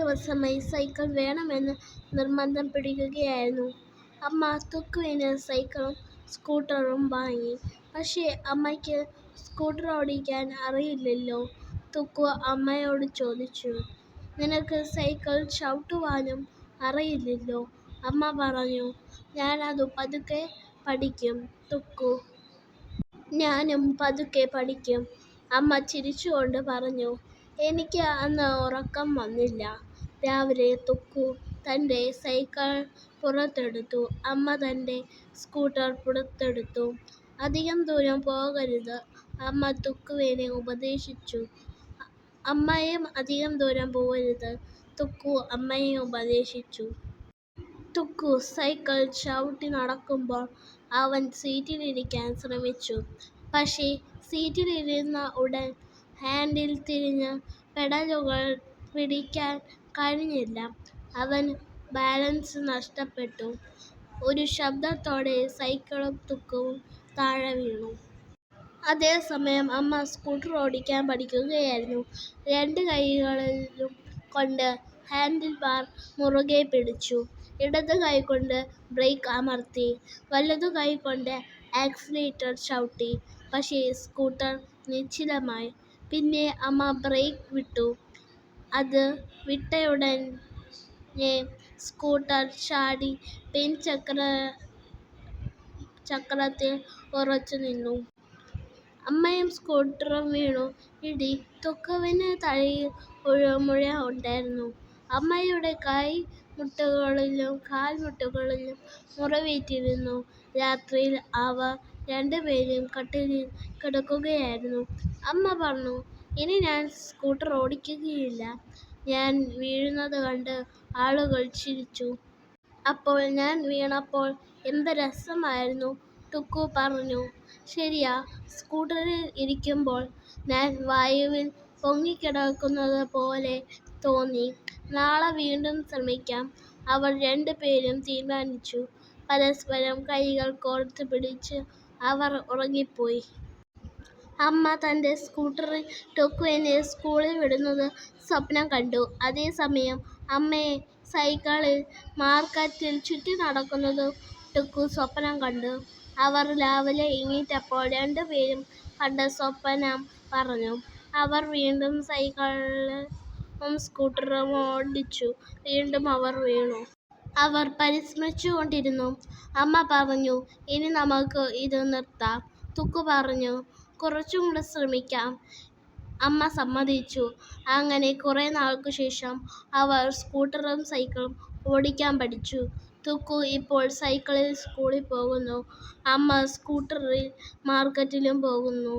ദിവസമായി സൈക്കിൾ വേണമെന്ന് നിർബന്ധം പിടിക്കുകയായിരുന്നു അമ്മ. തുക്കുവിന് സൈക്കിളും സ്കൂട്ടറും വാങ്ങി. പക്ഷേ അമ്മയ്ക്ക് സ്കൂട്ടർ ഓടിക്കാൻ അറിയില്ലല്ലോ. തുക്കു അമ്മയോട് ചോദിച്ചു. "നിനക്ക് സൈക്കിൾ ചവിട്ടുവാനും അറിയില്ലല്ലോ? " അമ്മ പറഞ്ഞു. ഞാനത് പതുക്കെ പഠിക്കും തുക്കു. ഞാനും പതുക്കെ പഠിക്കും. " അമ്മ ചിരിച്ചുകൊണ്ട് പറഞ്ഞു. എനിക്ക് അന്ന് ഉറക്കം വന്നില്ല. രാവിലെ തുക്കു തന്റെ സൈക്കിൾ പുറത്തെടുത്തു. അമ്മ തന്റെ സ്കൂട്ടർ പുറത്തെടുത്തു. "അധികം ദൂരം പോകരുത്. " അമ്മ തുക്കുവിനെ ഉപദേശിച്ചു. "അമ്മയും അധികം ദൂരം പോകരുത്. " തുക്കു അമ്മയെ ഉപദേശിച്ചു. തുക്കു സൈക്കിൾ ചവിട്ടി നടക്കുമ്പോൾ അവൻ സീറ്റിലിരിക്കാൻ ശ്രമിച്ചു. പക്ഷേ സീറ്റിലിരുന്ന ഉടൻ ഹാൻഡിൽ തിരിഞ്ഞ് പെഡലുകൾ പിടിക്കാൻ കഴിഞ്ഞില്ല. അവൻ ബാലൻസ് നഷ്ടപ്പെട്ടു. ഒരു ശബ്ദത്തോടെ സൈക്കിളും തുക്കവും താഴെ വീണു. അതേസമയം അമ്മ സ്കൂട്ടർ ഓടിക്കാൻ പഠിക്കുകയായിരുന്നു. രണ്ട് കൈകളിലും കൊണ്ട് ഹാൻഡിൽ ബാർ മുറുകെ പിടിച്ചു. ഇടത് കൈകൊണ്ട് ബ്രേക്ക് അമർത്തി. വലതു കൈ കൊണ്ട് ആക്സിലറേറ്റർ ചവിട്ടി. പക്ഷേ സ്കൂട്ടർ നിശ്ചലമായി. പിന്നെ അമ്മ ബ്രേക്ക് വിട്ടു. അത് വിട്ടയുടനെ സ്കൂട്ടർ ചാടി പിൻ ചക്രത്തിൽ ഉറച്ചു നിന്നു. അമ്മയും സ്കൂട്ടറും വീണു. ഇടി. തൊക്കവിന് തലയിൽ ഒരു മുഴ ഉണ്ടായിരുന്നു. അമ്മയുടെ കൈമുട്ടുകളിലും കാൽമുട്ടുകളിലും മുറിവേറ്റിരുന്നു. രാത്രിയിൽ അവർ രണ്ടുപേരും കട്ടിലിൽ കിടക്കുകയായിരുന്നു. അമ്മ പറഞ്ഞു. "ഇനി ഞാൻ സ്കൂട്ടർ ഓടിക്കുകയില്ല " "ഞാൻ വീഴുന്നത് കണ്ട് ആളുകൾ ചിരിച്ചു. അപ്പോൾ ഞാൻ വീണപ്പോൾ എന്ത് രസമായിരുന്നു. " ടുക്കു പറഞ്ഞു. "ശരിയാ. സ്കൂട്ടറിൽ ഇരിക്കുമ്പോൾ ഞാൻ വായുവിൽ പൊങ്ങിക്കിടക്കുന്നത് പോലെ തോന്നി. നാളെ വീണ്ടും ശ്രമിക്കാം. " അവർ രണ്ടുപേരും തീരുമാനിച്ചു. പരസ്പരം കൈകൾ കോർത്ത് പിടിച്ച് അവർ ഉറങ്ങിപ്പോയി. അമ്മ തന്റെ സ്കൂട്ടറിൽ ടൊക്കുവിനെ സ്കൂളിൽ വിടുന്നത് സ്വപ്നം കണ്ടു. അതേസമയം അമ്മയെ സൈക്കിളിൽ മാർക്കറ്റിൽ ചുറ്റി നടക്കുന്നത് ടൊക്കു സ്വപ്നം കണ്ടു. അവർ രാവിലെ എണീറ്റപ്പോൾ രണ്ടുപേരും കണ്ട സ്വപ്നം പറഞ്ഞു. അവർ വീണ്ടും സൈക്കിളും സ്കൂട്ടറും ഓടിച്ചു. വീണ്ടും അവർ വീണു. അവർ പരിശ്രമിച്ചുകൊണ്ടിരുന്നു. അമ്മ പറഞ്ഞു. "ഇനി നമുക്ക് ഇത് നിർത്താം. " തുക്കു പറഞ്ഞു. കുറച്ചും കൂടെ ശ്രമിക്കാം. " അമ്മ സമ്മതിച്ചു. അങ്ങനെ കുറേ നാൾക്ക് ശേഷം അവർ സ്കൂട്ടറും സൈക്കിളും ഓടിക്കാൻ പഠിച്ചു. തുക്കു ഇപ്പോൾ സൈക്കിളിൽ സ്കൂളിൽ പോകുന്നു. അമ്മ സ്കൂട്ടറിൽ മാർക്കറ്റിലും പോകുന്നു.